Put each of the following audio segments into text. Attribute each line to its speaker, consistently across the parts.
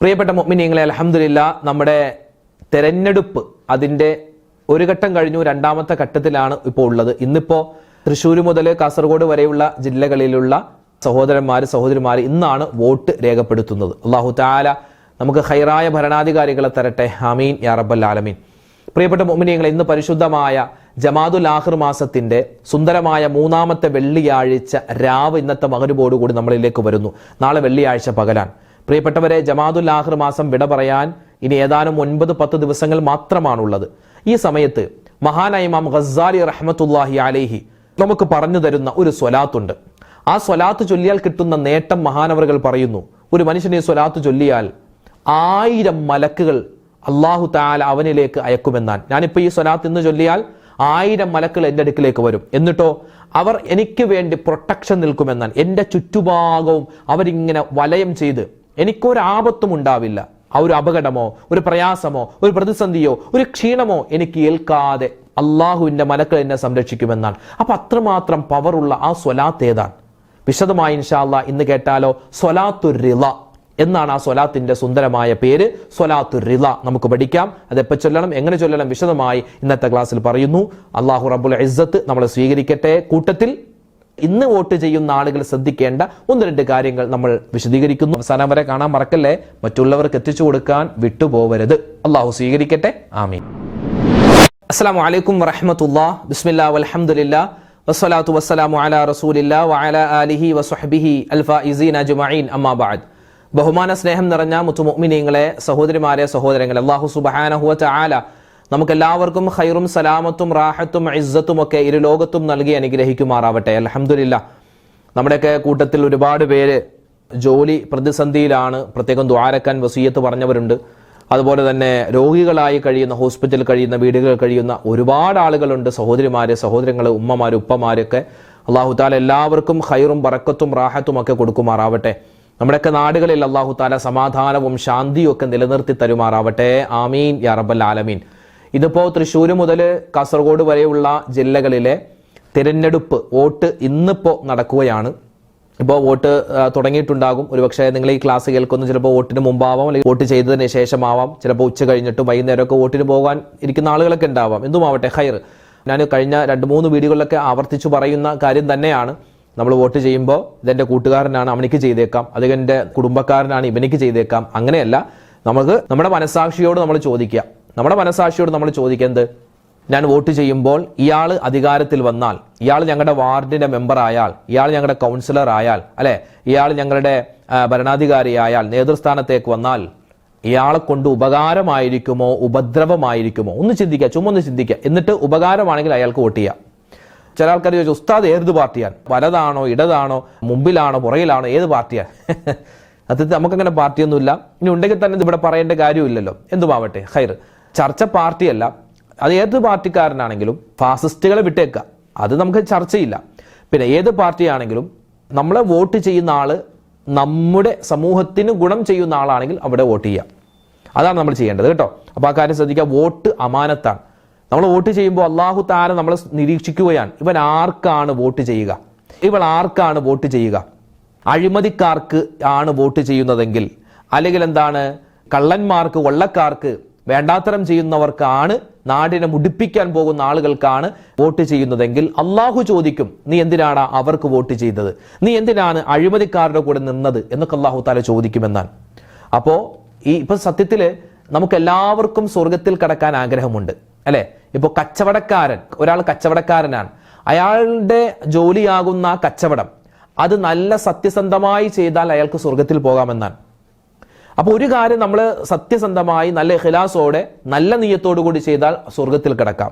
Speaker 1: പ്രിയപ്പെട്ട മുഅ്മിനീങ്ങളെ അലഹമില്ല നമ്മുടെ തെരഞ്ഞെടുപ്പ് അതിന്റെ ഒരു ഘട്ടം കഴിഞ്ഞു രണ്ടാമത്തെ ഘട്ടത്തിലാണ് ഇപ്പോൾ ഉള്ളത്. ഇന്നിപ്പോ തൃശ്ശൂർ മുതൽ കാസർഗോഡ് വരെയുള്ള ജില്ലകളിലുള്ള സഹോദരന്മാർ സഹോദരിമാർ ഇന്നാണ് വോട്ട് രേഖപ്പെടുത്തുന്നത്. അള്ളാഹു താല നമുക്ക് ഹൈറായ ഭരണാധികാരികളെ തരട്ടെ. ഹമീൻ യാ റബ്ബൽ ആലമീൻ. പ്രിയപ്പെട്ട മുഅ്മിനീങ്ങളെ ഇന്ന് പരിശുദ്ധമായ ജമാദുൽ ആഹിർ മാസത്തിന്റെ സുന്ദരമായ മൂന്നാമത്തെ വെള്ളിയാഴ്ച രാവ് ഇന്നത്തെ മകരുബോടുകൂടി നമ്മളിലേക്ക് വരുന്നു. നാളെ വെള്ളിയാഴ്ച പകലാൻ പ്രിയപ്പെട്ടവരെ ജമാദുൽ ആഹിർ മാസം വിട പറയാൻ ഇനി ഏതാനും ഒൻപത് പത്ത് ദിവസങ്ങൾ മാത്രമാണുള്ളത്. ഈ സമയത്ത് മഹാനായ ഇമാം ഖസാലി റഹ്മത്തുല്ലാഹി അലേഹി നമുക്ക് പറഞ്ഞു തരുന്ന ഒരു സ്വലാത്തുണ്ട്. ആ സ്വലാത്ത് ചൊല്ലിയാൽ കിട്ടുന്ന നേട്ടം മഹാനവറുകൾ പറയുന്നു. ഒരു മനുഷ്യനെ സ്വലാത്ത് ചൊല്ലിയാൽ ആയിരം മലക്കുകൾ അള്ളാഹു താല അവനിലേക്ക് അയക്കുമെന്നാൽ ഞാനിപ്പോൾ ഈ സ്വലാത്ത് ഇന്ന് ചൊല്ലിയാൽ ആയിരം മലക്കുകൾ എന്റെ അടുക്കിലേക്ക് വരും. എന്നിട്ടോ അവർ എനിക്ക് വേണ്ടി പ്രൊട്ടക്ഷൻ നിൽക്കുമെന്നാൽ എന്റെ ചുറ്റുഭാഗവും അവരിങ്ങനെ വലയം ചെയ്ത് എനിക്കൊരാപത്തും ഉണ്ടാവില്ല ആ ഒരു അപകടമോ ഒരു പ്രയാസമോ ഒരു പ്രതിസന്ധിയോ ഒരു ക്ഷീണമോ എനിക്ക് ഏൽക്കാതെ അള്ളാഹുവിന്റെ മലക്കൾ എന്നെ സംരക്ഷിക്കുമെന്നാണ്. അപ്പൊ അത്രമാത്രം പവറുള്ള ആ സ്വലാത്ത് ഏതാണ്? വിശദമായി ഇൻഷാല്ല ഇന്ന് കേട്ടാലോ സ്വലാത്തു റിള എന്നാണ് ആ സ്വലാത്തിന്റെ സുന്ദരമായ പേര്. സ്വലാത്തു റിള നമുക്ക് പഠിക്കാം. അത് എപ്പോൾ ചൊല്ലണം എങ്ങനെ ചൊല്ലണം വിശദമായി ഇന്നത്തെ ക്ലാസ്സിൽ പറയുന്നു. അള്ളാഹു റബ്ബുൽ ഇസ്സത്ത് നമ്മളെ സ്വീകരിക്കട്ടെ. കൂട്ടത്തിൽ ഇന്ന് വോട്ട് ചെയ്യുന്ന ആളുകൾ ശ്രദ്ധിക്കേണ്ട ഒന്ന് രണ്ട് കാര്യങ്ങൾ നമ്മൾ വിശദീകരിക്കുന്നു. അവസാനം വരെ കാണാൻ മറക്കല്ലേ? മറ്റുള്ളവർക്ക് എത്തിച്ചു കൊടുക്കാൻ വിട്ടുപോവരുത്. അള്ളാഹു സ്വീകരിക്കട്ടെ. ആമീൻ. അസ്സാം വലൈക്കും വറഹമത്തുല്ലാ ബിസ്മില്ലാ വലഹമുല്ല വസ്സലാത്തു വസ്സലാമു അലാ റസൂലില്ലാഹി വഅല ആലിഹി വസ്വഹ്ബിഹി അൽഫായിസീൻ അജ്മഈൻ. അമ്മാബാദ് ബഹുമാന സ്നേഹം നിറഞ്ഞ മുത്തുമുഅ്മിനീങ്ങളെ സഹോദരിമാരെ സഹോദരങ്ങളെ അള്ളാഹു സുബ്ഹാനഹു വതആല നമുക്കെല്ലാവർക്കും ഖൈറും സലാമത്തും റാഹത്തും ഇസ്സത്തും ഒക്കെ ഇരു ലോകത്തും നൽകി അനുഗ്രഹിക്കുമാറാവട്ടെ. അൽഹംദുലില്ലാ. നമ്മുടെയൊക്കെ കൂട്ടത്തിൽ ഒരുപാട് പേര് ജോലി പ്രതിസന്ധിയിലാണ്. പ്രത്യേകം ദ്വാരക്കാൻ വസീയത്ത് പറഞ്ഞവരുണ്ട്. അതുപോലെ തന്നെ രോഗികളായി കഴിയുന്ന ഹോസ്പിറ്റലിൽ കഴിയുന്ന വീടുകളിൽ കഴിയുന്ന ഒരുപാട് ആളുകളുണ്ട്. സഹോദരിമാര് സഹോദരങ്ങൾ ഉമ്മമാര് ഉപ്പമാരൊക്കെ. അള്ളാഹു താല എല്ലാവർക്കും ഹൈറും ബറക്കത്തും റാഹത്തും ഒക്കെ കൊടുക്കുമാറാവട്ടെ. നമ്മുടെയൊക്കെ നാടുകളിൽ അള്ളാഹു താല സമാധാനവും ശാന്തിയും ഒക്കെ നിലനിർത്തി തരുമാറാവട്ടെ. ആമീൻ. യാ റബ്ബൽ ആലമീൻ. ഇതിപ്പോ തൃശ്ശൂർ മുതൽ കാസർഗോഡ് വരെയുള്ള ജില്ലകളിലെ തിരഞ്ഞെടുപ്പ് വോട്ട് ഇന്നിപ്പോൾ നടക്കുകയാണ്. ഇപ്പോൾ വോട്ട് തുടങ്ങിയിട്ടുണ്ടാകും. ഒരുപക്ഷെ നിങ്ങൾ ഈ ക്ലാസ് കേൾക്കുന്ന ചിലപ്പോൾ വോട്ടിന് മുമ്പാവാം അല്ലെങ്കിൽ വോട്ട് ചെയ്തതിന് ശേഷമാവാം. ചിലപ്പോൾ ഉച്ച കഴിഞ്ഞിട്ടും വൈകുന്നേരമൊക്കെ വോട്ടിന് പോകാൻ ഇരിക്കുന്ന ആളുകളൊക്കെ ഉണ്ടാവാം. എന്തുമാവട്ടെ ഹൈർ. ഞാൻ കഴിഞ്ഞ രണ്ട് മൂന്ന് വീഡിയോകളിലൊക്കെ ആവർത്തിച്ചു പറയുന്ന കാര്യം തന്നെയാണ്. നമ്മൾ വോട്ട് ചെയ്യുമ്പോൾ ഇതെന്റെ കൂട്ടുകാരനാണ് അവനിക്ക് ചെയ്തേക്കാം. അതെന്റെ കുടുംബക്കാരനാണ് ഇവനിക്ക് ചെയ്തേക്കാം. അങ്ങനെയല്ല. നമുക്ക് നമ്മുടെ മനസാക്ഷിയോട് നമ്മൾ ചോദിക്കുക. നമ്മുടെ മനസാക്ഷിയോട് നമ്മൾ ചോദിക്കുന്നത് ഞാൻ വോട്ട് ചെയ്യുമ്പോൾ ഇയാൾ അധികാരത്തിൽ വന്നാൽ ഇയാൾ ഞങ്ങളുടെ വാർഡിന്റെ മെമ്പർ ആയാൽ ഇയാൾ ഞങ്ങളുടെ കൗൺസിലർ ആയാൽ അല്ലെ? ഇയാൾ ഞങ്ങളുടെ ഭരണാധികാരിയായാൽ നേതൃസ്ഥാനത്തേക്ക് വന്നാൽ ഇയാളെ കൊണ്ട് ഉപകാരമായിരിക്കുമോ ഉപദ്രവമായിരിക്കുമോ? ഒന്ന് ചിന്തിക്കുക ചുമ്മാ ഒന്ന് ചിന്തിക്കുക. എന്നിട്ട് ഉപകാരമാണെങ്കിൽ അയാൾക്ക് വോട്ട് ചെയ്യാം. ചില ആൾക്കാർ ചോദിച്ചു ഉസ്താദ് ഏത് പാർട്ടിയാണ്? വലതാണോ ഇടതാണോ മുമ്പിലാണോ പുറകിലാണോ ഏത് പാർട്ടിയാണ്? അത് നമുക്കങ്ങനെ പാർട്ടിയൊന്നുമില്ല. ഇനി ഉണ്ടെങ്കിൽ തന്നെ ഇവിടെ പറയേണ്ട കാര്യമില്ലല്ലോ. എന്തുമാവട്ടെ? ഹൈർ ചർച്ച പാർട്ടിയല്ല. അത് ഏത് പാർട്ടിക്കാരനാണെങ്കിലും ഫാസിസ്റ്റുകളെ വിട്ടേക്കുക. അത് നമുക്ക് ചർച്ചയില്ല. പിന്നെ ഏത് പാർട്ടിയാണെങ്കിലും നമ്മളെ വോട്ട് ചെയ്യുന്ന ആൾ നമ്മുടെ സമൂഹത്തിന് ഗുണം ചെയ്യുന്ന ആളാണെങ്കിൽ അവിടെ വോട്ട് ചെയ്യാം. അതാണ് നമ്മൾ ചെയ്യേണ്ടത് കേട്ടോ. അപ്പോൾ ആ കാര്യം ശ്രദ്ധിക്കുക. വോട്ട് അമാനത്താണ്. നമ്മൾ വോട്ട് ചെയ്യുമ്പോൾ അള്ളാഹു താര നമ്മളെ നിരീക്ഷിക്കുകയാണ്. ഇവൻ ആർക്കാണ് വോട്ട് ചെയ്യുക? ഇവൾ ആർക്കാണ് വോട്ട് ചെയ്യുക? അഴിമതിക്കാർക്ക് ആണ് വോട്ട് ചെയ്യുന്നതെങ്കിൽ അല്ലെങ്കിൽ എന്താണ്? കള്ളന്മാർക്ക് കൊള്ളക്കാർക്ക് വേണ്ടാത്തരം ചെയ്യുന്നവർക്കാണ് നാടിനെ മുടിപ്പിക്കാൻ പോകുന്ന ആളുകൾക്കാണ് വോട്ട് ചെയ്യുന്നതെങ്കിൽ അള്ളാഹു ചോദിക്കും നീ എന്തിനാണ് അവർക്ക് വോട്ട് ചെയ്തത്? നീ എന്തിനാണ് അഴിമതിക്കാരുടെ കൂടെ നിന്നത്? എന്നൊക്കെ അള്ളാഹു താല ചോദിക്കുമെന്നാണ്. അപ്പോ ഈ ഇപ്പൊ സത്യത്തിൽ നമുക്ക് എല്ലാവർക്കും സ്വർഗത്തിൽ കടക്കാൻ ആഗ്രഹമുണ്ട് അല്ലെ? ഇപ്പൊ കച്ചവടക്കാരൻ ഒരാൾ കച്ചവടക്കാരനാണ്. അയാളുടെ ജോലിയാകുന്ന കച്ചവടം അത് നല്ല സത്യസന്ധമായി ചെയ്താൽ അയാൾക്ക് സ്വർഗത്തിൽ പോകാമെന്നാണ്. അപ്പൊ ഒരു കാര്യം നമ്മൾ സത്യസന്ധമായി നല്ല ഹിലാസോടെ നല്ല നീയത്തോടു കൂടി ചെയ്താൽ സ്വർഗത്തിൽ കിടക്കാം.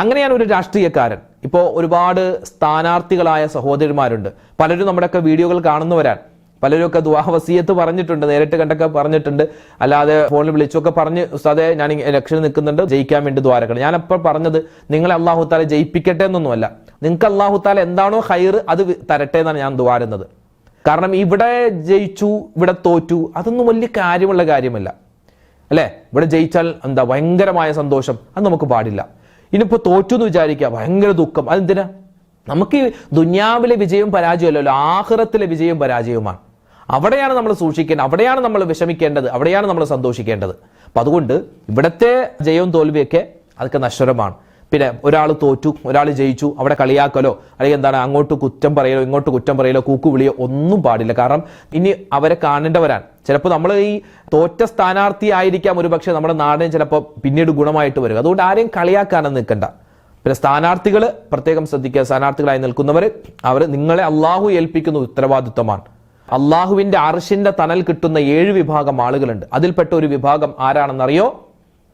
Speaker 1: അങ്ങനെയാണ് ഒരു രാഷ്ട്രീയക്കാരൻ. ഇപ്പോൾ ഒരുപാട് സ്ഥാനാർത്ഥികളായ സഹോദരിമാരുണ്ട്. പലരും നമ്മുടെയൊക്കെ വീഡിയോകൾ കാണുന്നവരാണ്. പലരും ഒക്കെ വസീയത്ത് പറഞ്ഞിട്ടുണ്ട് നേരിട്ട് കണ്ടൊക്കെ പറഞ്ഞിട്ടുണ്ട്. അല്ലാതെ ഫോണിൽ വിളിച്ചൊക്കെ പറഞ്ഞ് ഉസ്താദെ ഞാൻ ഇലക്ഷന് നിൽക്കുന്നുണ്ട് ജയിക്കാൻ വേണ്ടി ദ്വാരക്കണം ഞാനപ്പോൾ പറഞ്ഞത് നിങ്ങളെ അള്ളാഹു താല ജയിപ്പിക്കട്ടെ എന്നൊന്നുമല്ല. നിങ്ങൾക്ക് അള്ളാഹു താല എന്താണോ ഹൈർ അത് തരട്ടെ എന്നാണ് ഞാൻ ദ്വാരുന്നത് കാരണം ഇവിടെ ജയിച്ചു ഇവിടെ തോറ്റു അതൊന്നും വലിയ കാര്യമുള്ള കാര്യമല്ല. അല്ലേ? ഇവിടെ ജയിച്ചാൽ എന്താ? ഭയങ്കരമായ സന്തോഷം. അത് നമുക്ക് പാടില്ല. ഇനിയിപ്പോൾ തോറ്റു എന്ന് വിചാരിക്കുക ഭയങ്കര ദുഃഖം. അതെന്തിനാ? നമുക്ക് ദുന്യാവിലെ വിജയവും പരാജയമല്ലല്ലോ. ആഹ്റത്തിലെ വിജയവും പരാജയവുമാണ്. അവിടെയാണ് നമ്മൾ സൂക്ഷിക്കേണ്ടത് അവിടെയാണ് നമ്മൾ വിഷമിക്കേണ്ടത് അവിടെയാണ് നമ്മൾ സന്തോഷിക്കേണ്ടത്. അപ്പം അതുകൊണ്ട് ഇവിടുത്തെ ജയവും തോൽവിയൊക്കെ അതൊക്കെ നശ്വരമാണ്. പിന്നെ ഒരാൾ തോറ്റു ഒരാൾ ജയിച്ചു അവിടെ കളിയാക്കലോ അല്ലെങ്കിൽ എന്താണ് അങ്ങോട്ട് കുറ്റം പറയലോ ഇങ്ങോട്ട് കുറ്റം പറയലോ കൂക്കു വിളിയോ ഒന്നും പാടില്ല. കാരണം ഇനി അവരെ കാണേണ്ടവരാണ്. ചിലപ്പോൾ നമ്മൾ ഈ തോറ്റ സ്ഥാനാർത്ഥി ആയിരിക്കാം ഒരു പക്ഷേ നമ്മുടെ നാടിന് ചിലപ്പോൾ പിന്നീട് ഗുണമായിട്ട് വരും. അതുകൊണ്ട് ആരെയും കളിയാക്കാനൊന്നും നിൽക്കണ്ട. പിന്നെ സ്ഥാനാർത്ഥികൾ പ്രത്യേകം ശ്രദ്ധിക്കുക സ്ഥാനാർത്ഥികളായി നിൽക്കുന്നവർ അവർ നിങ്ങളെ അള്ളാഹു ഏൽപ്പിക്കുന്ന ഉത്തരവാദിത്വമാണ്. അള്ളാഹുവിന്റെ അർഷിന്റെ തണൽ കിട്ടുന്ന ഏഴ് വിഭാഗം ആളുകളുണ്ട്. അതിൽപ്പെട്ട ഒരു വിഭാഗം ആരാണെന്നറിയോ?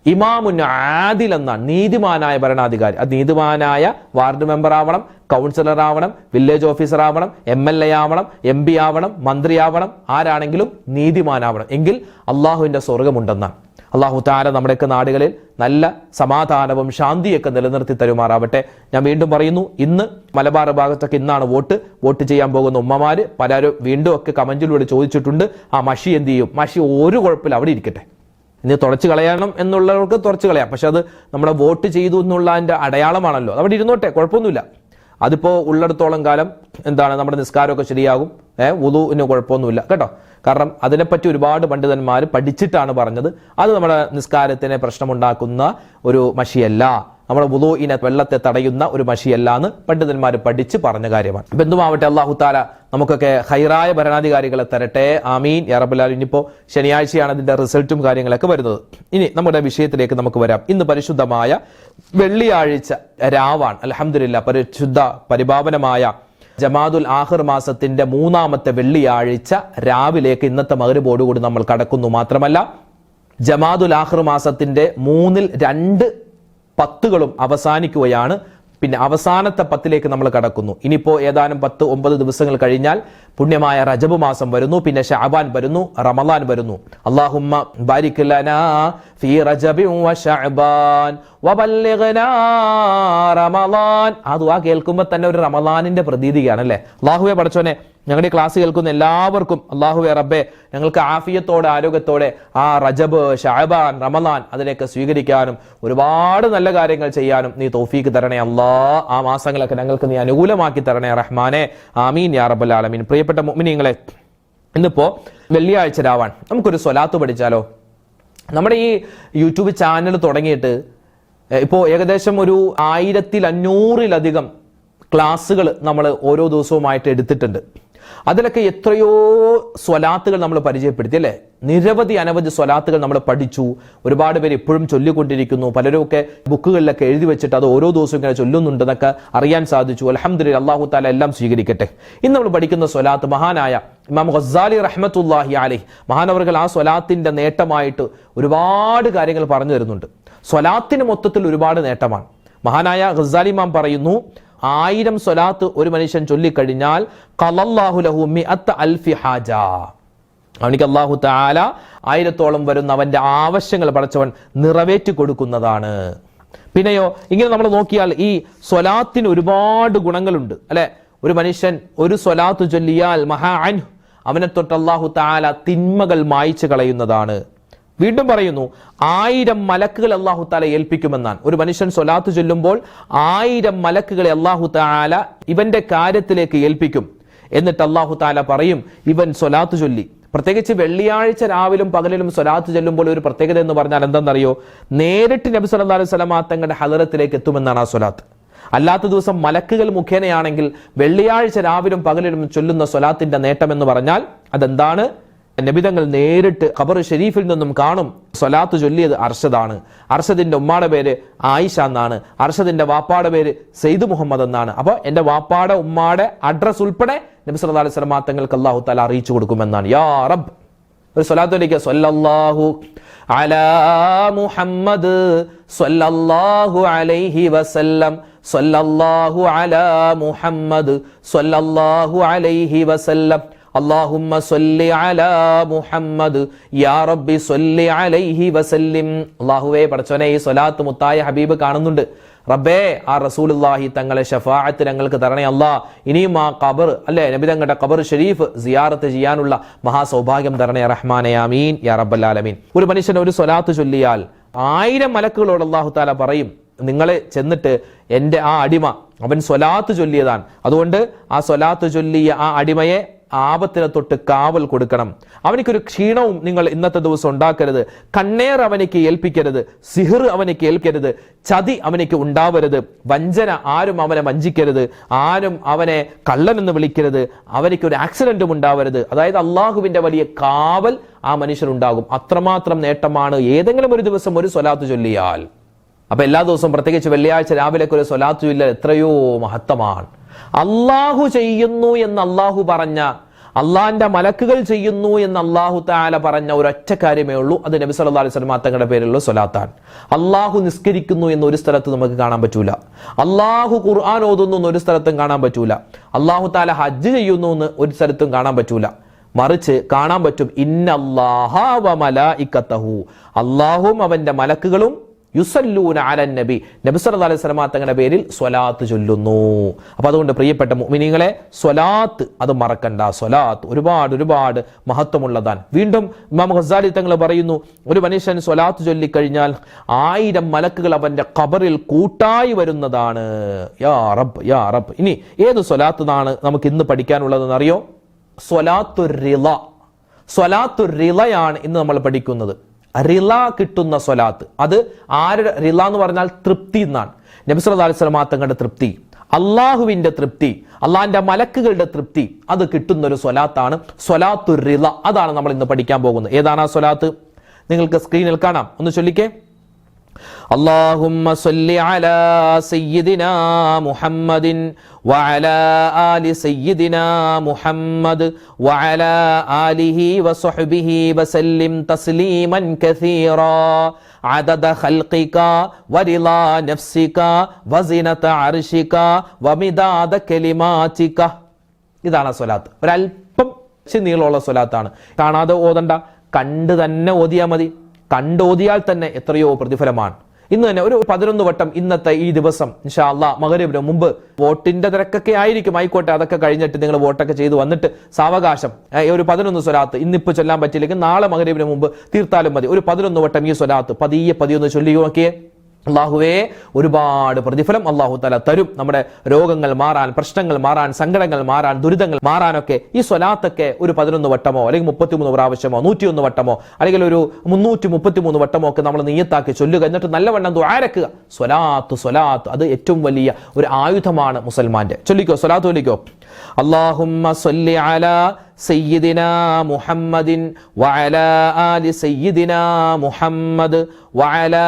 Speaker 1: ഇമാമുൻ ആദിൽ എന്ന നീതിമാനായ ഭരണാധികാരി. അത് നീതിമാനായ വാർഡ് മെമ്പർ ആവണം കൗൺസിലർ ആവണം വില്ലേജ് ഓഫീസർ ആവണം എം എൽ എ ആവണം എം പി ആവണം മന്ത്രി ആവണം ആരാണെങ്കിലും നീതിമാനാവണം എങ്കിൽ അള്ളാഹുവിന്റെ സ്വർഗമുണ്ടെന്നാണ് അള്ളാഹു താര നമ്മുടെയൊക്കെ നാടുകളിൽ നല്ല സമാധാനവും ശാന്തിയൊക്കെ നിലനിർത്തി തരുമാറാവട്ടെ. ഞാൻ വീണ്ടും പറയുന്നു ഇന്ന് മലബാർ ഭാഗത്തൊക്കെ ഇന്നാണ് വോട്ട്. വോട്ട് ചെയ്യാൻ പോകുന്ന ഉമ്മമാര് പലരും വീണ്ടും ഒക്കെ കമന്റിലൂടെ ചോദിച്ചിട്ടുണ്ട് ആ മഷി എന്ത് ചെയ്യും? മഷി ഒരു കുഴപ്പമില്ല അവിടെ ഇരിക്കട്ടെ. ഇനി തുടച്ചു കളയണം എന്നുള്ളവർക്ക് തുറച്ചു കളയാം. പക്ഷെ അത് നമ്മുടെ വോട്ട് ചെയ്തു എന്നുള്ള അതിന്റെ അടയാളമാണല്ലോ. അവിടെ ഇരുന്നോട്ടെ കുഴപ്പമൊന്നുമില്ല. അതിപ്പോൾ ഉള്ളിടത്തോളം കാലം എന്താണ് നമ്മുടെ നിസ്കാരമൊക്കെ ശരിയാകും. ഏഹ് ഉദുവിന് കുഴപ്പമൊന്നുമില്ല. കേട്ടോ? കാരണം അതിനെപ്പറ്റി ഒരുപാട് പണ്ഡിതന്മാർ പഠിച്ചിട്ടാണ് പറഞ്ഞത്. അത് നമ്മുടെ നിസ്കാരത്തിന് പ്രശ്നമുണ്ടാക്കുന്ന ഒരു മഷിയല്ല. നമ്മുടെ വുദൂഇനെ വെള്ളത്തെ തടയുന്ന ഒരു മഷിയല്ല എന്ന് പണ്ഡിതന്മാർ പഠിച്ച് പറഞ്ഞ കാര്യമാണ്. ഇപ്പൊ എന്തുമാവട്ടെ അള്ളാഹു താല നമുക്കൊക്കെ ഹൈറായ ഭരണാധികാരികളെ തരട്ടെ. ആമീൻ. യറബുലാൽ ഇനിയിപ്പോ ശനിയാഴ്ചയാണ് അതിന്റെ റിസൾട്ടും കാര്യങ്ങളൊക്കെ വരുന്നത്. ഇനി നമ്മുടെ വിഷയത്തിലേക്ക് നമുക്ക് വരാം. ഇന്ന് പരിശുദ്ധമായ വെള്ളിയാഴ്ച രാവാണ്. അലഹമില്ല പരിശുദ്ധ പരിപാവനമായ ജമാദുൽ ആഹിർ മാസത്തിന്റെ മൂന്നാമത്തെ വെള്ളിയാഴ്ച രാവിലേക്ക് ഇന്നത്തെ മകരുബോടുകൂടി നമ്മൾ കടക്കുന്നു. മാത്രമല്ല ജമാദുൽ ആഹിർ മാസത്തിന്റെ മൂന്നിൽ രണ്ട് പത്തുകളും അവസാനിക്കുകയാണ്. പിന്നെ അവസാനത്തെ പത്തിലേക്ക് നമ്മൾ കടക്കുന്നു. ഇനിയിപ്പോൾ ഏതാനും പത്ത് ഒമ്പത് ദിവസങ്ങൾ കഴിഞ്ഞാൽ പുണ്യമായ റജബ് മാസം വരുന്നു. പിന്നെ ഷാബാൻ വരുന്നു റമദാൻ വരുന്നു. അള്ളാഹുമ്മ ഫീ വ ആ ദുആ കേൾക്കുമ്പോൾ തന്നെ ഒരു റമലാനിന്റെ പ്രതീതിയാണ് അല്ലേ? അള്ളാഹുവെ പടച്ചോനെ ഞങ്ങളുടെ ക്ലാസ് കേൾക്കുന്ന എല്ലാവർക്കും അള്ളാഹുവെ റബ്ബെ ഞങ്ങൾക്ക് ആഫിയത്തോടെ ആരോഗ്യത്തോടെ ആ റജബ് ഷാബാൻ റമദാൻ അതിനെയൊക്കെ സ്വീകരിക്കാനും ഒരുപാട് നല്ല കാര്യങ്ങൾ ചെയ്യാനും നീ തോഫീക്ക് തരണേ അള്ളാ ആ മാസങ്ങളൊക്കെ ഞങ്ങൾക്ക് നീ അനുകൂലമാക്കി തരണേ റഹ്മാനെ. ആമീൻ യാ റബ്ബൽ ആലമീൻ. പ്രിയപ്പെട്ട മുഅ്മിനീങ്ങളെ ഇന്നിപ്പോ വെള്ളിയാഴ്ച രാവാൻ. നമുക്കൊരു സ്വലാത്ത് പഠിച്ചാലോ? നമ്മുടെ ഈ യൂട്യൂബ് ചാനൽ തുടങ്ങിയിട്ട് ഇപ്പോൾ ഏകദേശം ഒരു ആയിരത്തിൽ അഞ്ഞൂറിലധികം ക്ലാസ്സുകൾ നമ്മൾ ഓരോ ദിവസവുമായിട്ട് എടുത്തിട്ടുണ്ട്. അതിലൊക്കെ എത്രയോ സ്വലാത്തുകൾ നമ്മൾ പരിചയപ്പെടുത്തി അല്ലേ? നിരവധി അനവധി സ്വലാത്തുകൾ നമ്മൾ പഠിച്ചു. ഒരുപാട് പേര് ഇപ്പോഴും ചൊല്ലിക്കൊണ്ടിരിക്കുന്നു. പലരും ഒക്കെ ബുക്കുകളിലൊക്കെ എഴുതി വെച്ചിട്ട് അത് ഓരോ ദിവസവും ഇങ്ങനെ ചൊല്ലുന്നുണ്ടെന്നൊക്കെ അറിയാൻ സാധിച്ചു. അലഹമ്മദ് അള്ളാഹു താല എല്ലാം സ്വീകരിക്കട്ടെ. ഇന്ന് നമ്മൾ പഠിക്കുന്ന സ്വലാത്ത് മഹാനായ ഇമാം ഖസാലി റഹ്മത്തുല്ലാഹി അലൈഹ്. മഹാനവർകൾ ആ സ്വലാത്തിന്റെ നേട്ടമായിട്ട് ഒരുപാട് കാര്യങ്ങൾ പറഞ്ഞു തരുന്നുണ്ട്. സ്വലാത്തിന് മൊത്തത്തിൽ ഒരുപാട് നേട്ടമാണ്. മഹാനായ ഖസാലി ഇമാം പറയുന്നു ആയിരം സ്വലാത്ത് ഒരു മനുഷ്യൻ ചൊല്ലിക്കഴിഞ്ഞാൽ മിഅത്ത അവനിക്ക് അള്ളാഹു താല ആയിരത്തോളം വരുന്ന അവന്റെ ആവശ്യങ്ങൾ പടച്ചവൻ നിറവേറ്റി കൊടുക്കുന്നതാണ്. പിന്നെയോ ഇങ്ങനെ നമ്മൾ നോക്കിയാൽ ഈ സ്വലാത്തിന് ഒരുപാട് ഗുണങ്ങളുണ്ട്. അല്ലെ? ഒരു മനുഷ്യൻ ഒരു സ്വലാത്ത് ചൊല്ലിയാൽ മഹാ അവനെ തൊട്ട് അള്ളാഹു താല തിന്മകൾ മായ്ച്ചു കളയുന്നതാണ്. വീണ്ടും പറയുന്നു ആയിരം മലക്കുകൾ അള്ളാഹു താല ഏൽപ്പിക്കുമെന്നാണ്. ഒരു മനുഷ്യൻ സ്വലാത്ത് ചൊല്ലുമ്പോൾ ആയിരം മലക്കുകളെ അള്ളാഹു താല ഇവന്റെ കാര്യത്തിലേക്ക് ഏൽപ്പിക്കും. എന്നിട്ട് അള്ളാഹു താല പറയും ഇവൻ സ്വലാത്ത് ചൊല്ലി. പ്രത്യേകിച്ച് വെള്ളിയാഴ്ച രാവിലും പകലിലും സ്വലാത്ത് ചെല്ലുമ്പോൾ ഒരു പ്രത്യേകത എന്ന് പറഞ്ഞാൽ എന്തെന്നറിയോ? നേരിട്ട് നബി സല്ലല്ലാഹു അലൈഹി വസല്ലമ തങ്ങളുടെ ഹലറത്തിലേക്ക് എത്തുമെന്നാണ് ആ സ്വലാത്ത്. അല്ലാത്ത ദിവസം മലക്കുകൾ മുഖേനയാണെങ്കിൽ വെള്ളിയാഴ്ച രാവിലും പകലിലും ചൊല്ലുന്ന സ്വലാത്തിന്റെ നേട്ടം എന്ന് പറഞ്ഞാൽ അതെന്താണ്? നബിതങ്ങൾ നേരിട്ട് ഖബർ ഷെരീഫിൽ നിന്നും കാണും. സ്വലാത്ത് ചൊല്ലിയത് അർഷദാണ്. അർഷദിന്റെ ഉമ്മാടെ പേര് ആയിഷ എന്നാണ്. അർഷദിന്റെ വാപ്പാടെ പേര് സെയ്ദ് മുഹമ്മദ് എന്നാണ്. അപ്പോൾ എന്റെ വാപ്പാടെ ഉമ്മാടെ അഡ്രസ് ഉൾപ്പെടെ നബി സല്ലല്ലാഹു അലൈഹി വസല്ലം തങ്ങൾക്ക് അള്ളാഹു തആല അറിയിച്ചു കൊടുക്കുമെന്നാണ്. യാ റബ് ഒരു സ്വലാത്തിലേക്ക് സൊല്ലാഹു അലാ മുഹമ്മദ് സ്വല്ലല്ലാഹു അലൈഹി വസല്ലം. സ്വല്ലല്ലാഹു അലാ മുഹമ്മദ് സ്വല്ലല്ലാഹു അലൈഹി വസല്ലം. അള്ളാഹുമ്മ സൊല്ലി അലാ മുഹമ്മദ്. യാ റബ്ബി സൊല്ലി അലൈഹി വസല്ലിം. അള്ളാഹുവേ പടച്ചോനെ ഈ സൊലാത്ത് മുത്തായ ഹബീബ് കാണുന്നുണ്ട്. റബ്ബേ ആ റസൂലുല്ലാഹി തങ്ങളെ ഷഫാഅത്ത് ഞങ്ങൾക്ക് തരണേ അല്ലാ. ഇനിയും ആ ഖബർ അല്ലേ നബി തങ്ങളുടെ ഖബർ ഷെരീഫ് സിയാറത്ത് ചെയ്യാനുള്ള മഹാസൗഭാഗ്യം തരണേ റഹ്മാനെ ആമീൻ യാ റബ്ബല്ലാലമീൻ ഒരു മനുഷ്യൻ ഒരു സ്വലാത്ത് ചൊല്ലിയാൽ ആയിരം മലക്കുകളോട് അള്ളാഹു താല പറയും നിങ്ങളെ ചെന്നിട്ട് എന്റെ ആ അടിമ അവൻ സ്വലാത്ത് ചൊല്ലിയതാണ്. അതുകൊണ്ട് ആ സ്വലാത്ത് ചൊല്ലിയ ആ അടിമയെ ആപത്തിനെ തൊട്ട് കാവൽ കൊടുക്കണം. അവനിക്കൊരു ക്ഷീണവും നിങ്ങൾ ഇന്നത്തെ ദിവസം ഉണ്ടാക്കരുത്. കണ്ണേർ അവനിക്ക് ഏൽപ്പിക്കരുത്. സിഹിർ അവനിക്ക് ഏൽക്കരുത് ചതി അവനിക്ക് ഉണ്ടാവരുത്. വഞ്ചന ആരും അവനെ വഞ്ചിക്കരുത്. ആരും അവനെ കള്ളനെന്ന് വിളിക്കരുത്. അവനിക്കൊരു ആക്സിഡന്റും ഉണ്ടാവരുത്. അതായത് അള്ളാഹുവിന്റെ വലിയ കാവൽ ആ മനുഷ്യനുണ്ടാകും. അത്രമാത്രം നേട്ടമാണ് ഏതെങ്കിലും ഒരു ദിവസം ഒരു സ്വലാത്ത് ചൊല്ലിയാൽ. അപ്പൊ എല്ലാ ദിവസവും പ്രത്യേകിച്ച് വെള്ളിയാഴ്ച രാവിലെ ഒരു സ്വലാത്തു ഇല്ല എത്രയോ മഹത്തമാണ് അള്ളാഹു ചെയ്യുന്നു എന്ന് അള്ളാഹു പറഞ്ഞ അള്ളാഹിന്റെ മലക്കുകൾ ചെയ്യുന്നു എന്ന് അള്ളാഹു താല പറഞ്ഞ ഒരൊറ്റ കാര്യമേ ഉള്ളൂ. അത് നബി സല്ലാ അലൈഹി വസല്ലം തങ്ങളുടെ പേരിലുള്ള സ്വലാത്താൻ അള്ളാഹു നിസ്കരിക്കുന്നു എന്ന് ഒരു സ്ഥലത്ത് നമുക്ക് കാണാൻ പറ്റൂല. അള്ളാഹു ഖുർആൻ ഓതുന്നു എന്ന് ഒരു സ്ഥലത്തും കാണാൻ പറ്റൂല. അള്ളാഹു താല ഹജ്ജ് ചെയ്യുന്നു എന്ന് ഒരു സ്ഥലത്തും കാണാൻ പറ്റൂല. മറിച്ച് കാണാൻ പറ്റും ഇന്നല്ലാഹ അവന്റെ മലക്കുകളും യുസല്ലൂന അലൻ നബി. നബി സല്ലല്ലാഹു അലൈഹി വസല്ലം തങ്ങളുടെ പേരിൽ സ്വലാത്ത് ചൊല്ലുന്നു. അപ്പൊ അതുകൊണ്ട് പ്രിയപ്പെട്ട മുഅ്മിനീങ്ങളെ സ്വലാത്ത് അത് മറക്കണ്ട. സ്വലാത്ത് ഒരുപാട് ഒരുപാട് മഹത്വമുള്ളതാണ്. വീണ്ടും ഇമാം ഖസാലി തങ്ങൾ പറയുന്നു ഒരു മനുഷ്യൻ സ്വലാത്ത് ചൊല്ലിക്കഴിഞ്ഞാൽ ആയിരം മലക്കുകൾ അവന്റെ ഖബറിൽ കൂട്ടായി വരുന്നതാണ്. യാ റബ്ബ് യാ റബ്ബ്. ഇനി ഏത് സ്വലാത്താണ് നമുക്ക് ഇന്ന് പഠിക്കാനുള്ളതെന്ന് അറിയോ സ്വലാത്തു റിള സ്വലാത്തു റിളയാണ് ഇന്ന് നമ്മൾ പഠിക്കുന്നത്. റിള കിട്ടുന്ന സ്വലാത്ത്. അത് ആരുടെ റിള എന്ന് പറഞ്ഞാൽ തൃപ്തി എന്നാണ്. നബി സല്ലല്ലാഹു അലൈഹി വസല്ലം തങ്ങളുടെ തൃപ്തി. അള്ളാഹുവിന്റെ തൃപ്തി അള്ളാഹിന്റെ മലക്കുകളുടെ തൃപ്തി അത് കിട്ടുന്ന ഒരു സ്വലാത്താണ് സ്വലാത്തു റിള. അതാണ് നമ്മൾ ഇന്ന് പഠിക്കാൻ പോകുന്നത്. ഏതാണ് ആ സ്വലാത്ത്? നിങ്ങൾക്ക് സ്ക്രീനിൽ കാണാം. ഒന്ന് ചൊല്ലിക്കേ. اللهم صل على سيدنا محمد وعلى آل سيدنا محمد وعلى آله وصحبه وسلم تسليما كثيرا عدد خلقك ورضا نفسك وزنة عرشك ومداد كلماتك ഇതാണ് സ്വലാത്ത് ഒരല്പം ഇച്ചിരി നീളമുള്ള സ്വലാത്താണ് കാണാതെ ഓതണ്ട കണ്ട് തന്നെ ഓതിയാൽ മതി കണ്ട് ഓതിയാൽ തന്നെ എത്രയോ പ്രതിഫലമാണ്. ഇന്ന് തന്നെ ഒരു പതിനൊന്ന് വട്ടം ഇന്നത്തെ ഈ ദിവസം ഇൻഷാ മകരവിന് മുമ്പ് വോട്ടിന്റെ തിരക്കൊക്കെ ആയിരിക്കും. ആയിക്കോട്ടെ അതൊക്കെ കഴിഞ്ഞിട്ട് നിങ്ങൾ വോട്ടൊക്കെ ചെയ്തു വന്നിട്ട് സാവകാശം. ഒരു പതിനൊന്ന് സ്വലാത്ത് ഇന്നിപ്പോ ചൊല്ലാൻ പറ്റില്ലെങ്കിൽ നാളെ മകരവിന് മുമ്പ് തീർത്താലും മതി. ഒരു പതിനൊന്ന് വട്ടം ഈ സ്വലാത്ത് പതിയെ പതിയൊന്ന് ചൊല്ലിയോ നോക്കിയേ. അള്ളാഹുവേ ഒരുപാട് പ്രതിഫലം അള്ളാഹു തല തരും. നമ്മുടെ രോഗങ്ങൾ മാറാൻ പ്രശ്നങ്ങൾ മാറാൻ സങ്കടങ്ങൾ മാറാൻ ദുരിതങ്ങൾ മാറാനൊക്കെ ഈ സ്വലാത്തൊക്കെ ഒരു പതിനൊന്ന് വട്ടമോ അല്ലെങ്കിൽ മുപ്പത്തിമൂന്ന് പ്രാവശ്യമോ നൂറ്റിയൊന്ന് വട്ടമോ അല്ലെങ്കിൽ ഒരു മുന്നൂറ്റി മുപ്പത്തിമൂന്ന് വട്ടമോ ഒക്കെ നമ്മൾ നീയത്താക്കി ചൊല്ലുക. എന്നിട്ട് നല്ലവണ്ണം ദ്വാരക്കുക സ്വലാത്ത് സ്വലാത്ത് അത് ഏറ്റവും വലിയ ഒരു ആയുധമാണ് മുസൽമാന്റെ. ചൊല്ലിക്കോ സ്വലാത്ത് ചൊല്ലിക്കോ? اللهم صل على سيدنا محمد وعلى آل سيدنا محمد وعلى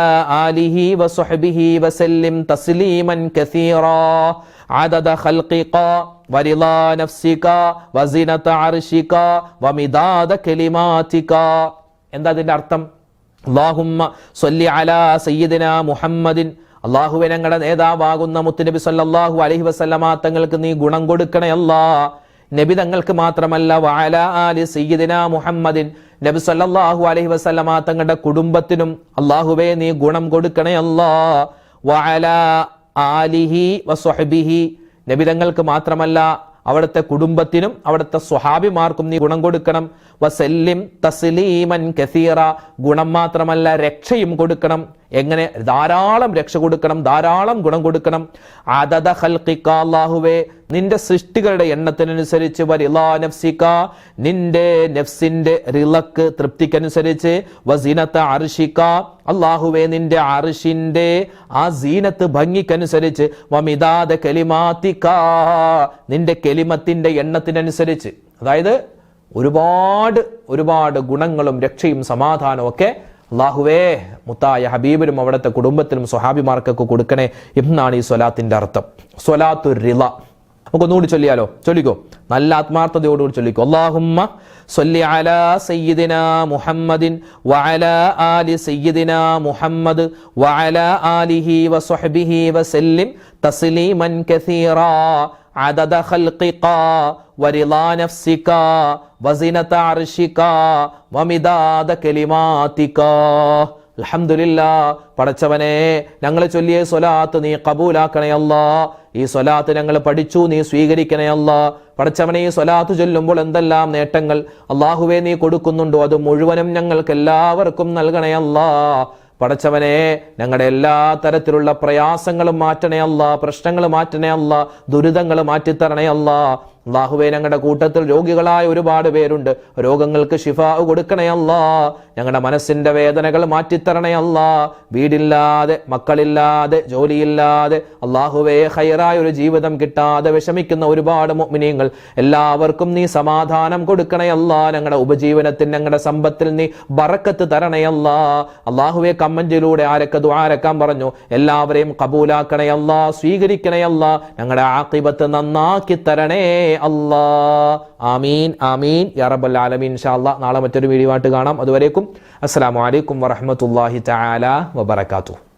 Speaker 1: آله وصحبه وسلم تسليما كثيرا عدد خلقك ورضا نفسك وزنة عرشك ومداد كلماتك എന്താ അതിന്റെ അർത്ഥം അള്ളാഹുമ്മ സല്ലി അലാ സയ്യിദിന മുഹമ്മദിൻ അള്ളാഹുവെ ഞങ്ങളുടെ നേതാവാകുന്ന മുത്തുനബി സല്ലാഹു അലഹി വസല്ലമ തങ്ങൾക്ക് നീ ഗുണം കൊടുക്കണേ അല്ലാ. നബി തങ്ങൾക്ക് മാത്രമല്ല വഅല ആലി സയ്യിദിന മുഹമ്മദിൻ നബി സല്ലല്ലാഹു അലൈഹി വസല്ലമ തങ്ങളുടെ കുടുംബത്തിനും അള്ളാഹുവെ നീ ഗുണം കൊടുക്കണേ വാല ആലിഹി വസ്വഹബിഹി. നബി തങ്ങൾക്ക് മാത്രമല്ല അവിടുത്തെ കുടുംബത്തിനും അവിടുത്തെ സ്വഹാബിമാർക്കും നീ ഗുണം കൊടുക്കണം. വസല്ലിം തസ്ലീമൻ കസീറ. ഗുണം മാത്രമല്ല രക്ഷയും കൊടുക്കണം. എങ്ങനെ? ധാരാളം രക്ഷ കൊടുക്കണം ധാരാളം ഗുണം കൊടുക്കണം. അതത ഖൽഖിക അല്ലാഹുവേ നിന്റെ സൃഷ്ടികളുടെ എണ്ണത്തിനനുസരിച്ച് വരിലാ നഫ്സിക. നിന്റെ നഫ്സിന്റെ റിളക്ക് തൃപ്തിക്കനുസരിച്ച് വസീനത്ത് അർഷിക. അള്ളാഹുവേ നിന്റെ അർഷിന്റെ ആ സീനത്ത് ഭംഗിക്കനുസരിച്ച് വമിതാദ കലിമാതിക നിന്റെ കെലിമത്തിന്റെ എണ്ണത്തിനനുസരിച്ച്. അതായത് ഒരുപാട് ഒരുപാട് ഗുണങ്ങളും രക്ഷയും സമാധാനവും ഒക്കെ അള്ളാഹുവേ മുത്തായ ഹബീബിനും അവിടുത്തെ കുടുംബത്തിനും സ്വഹാബിമാർക്കൊക്കെ കൊടുക്കണേ എന്നാണ് ഈ സ്വലാത്തിന്റെ അർത്ഥം സ്വലാത്തു റിള നമുക്ക് ഒന്നുകൂടി ചൊല്ലിയാലോ ചൊല്ലിക്കോ നല്ല ആത്മാർത്ഥതയോടുകൂടി ചൊല്ലിക്കോ അള്ളാഹുമ്മ സല്ലി അലാ സയ്യിദിന മുഹമ്മദിൻ വഅല ആലി സയ്യിദിന മുഹമ്മദ് വഅല ആലിഹി വസ്വഹ്ബിഹി വസല്ലിം തസ്ലീമൻ കസീറാ عدد خلقك നഫ്സിക കലിമാതിക അലഹമില്ല പടച്ചവനെ ഞങ്ങൾ ചൊല്ലിയ സ്വലാത്ത് നീ കബൂലാക്കണയല്ല ഈ സ്വലാത്ത് ഞങ്ങൾ പഠിച്ചു നീ സ്വീകരിക്കണയല്ല പടച്ചവനെ ഈ സ്വലാത്ത് ചൊല്ലുമ്പോൾ എന്തെല്ലാം നേട്ടങ്ങൾ? അള്ളാഹുവെ നീ കൊടുക്കുന്നുണ്ടോ? അത് മുഴുവനും ഞങ്ങൾക്ക് എല്ലാവർക്കും നൽകണയല്ല പടച്ചവനെ ഞങ്ങളുടെ എല്ലാ തരത്തിലുള്ള പ്രയാസങ്ങളും മാറ്റണേ അല്ല. പ്രശ്നങ്ങൾ മാറ്റണേ അല്ല. ദുരിതങ്ങൾ മാറ്റിത്തരണേ അല്ല. അള്ളാഹുവെ ഞങ്ങളുടെ കൂട്ടത്തിൽ രോഗികളായ ഒരുപാട് പേരുണ്ട്. രോഗങ്ങൾക്ക് ഷിഫ കൊടുക്കണേ അല്ലാ. ഞങ്ങളുടെ മനസ്സിന്റെ വേദനകൾ മാറ്റിത്തരണേ അല്ലാ. വീടില്ലാതെ മക്കളില്ലാതെ ജോലിയില്ലാതെ അള്ളാഹുബേ ഹൈറായ ഒരു ജീവിതം കിട്ടാതെ വിഷമിക്കുന്ന ഒരുപാട് മുഅ്മിനീങ്ങൾ. എല്ലാവർക്കും നീ സമാധാനം കൊടുക്കണേ അല്ലാ. ഞങ്ങളുടെ ഉപജീവനത്തിന് ഞങ്ങളുടെ സമ്പത്തിൽ നീ ബറക്കത്ത് തരണേ അല്ലാ. അള്ളാഹുവെ കമ്മന്റിലൂടെ ആരൊക്കെ ദ്വാരക്കാൻ പറഞ്ഞു? എല്ലാവരെയും കബൂലാക്കണേ അല്ലാ സ്വീകരിക്കണേ അല്ലാ. ഞങ്ങളുടെ ആക്കിബത്ത് നന്നാക്കി തരണേ. ആമീൻ ആമീൻ. ആലമീൻ. നാളെ മറ്റൊരു വീഡിയോ ആയിട്ട് കാണാം. അതുവരേക്കും അസ്സാം അലൈക്കും വറഹ്മത്തുള്ളാഹി തആല വബറകാതുഹു.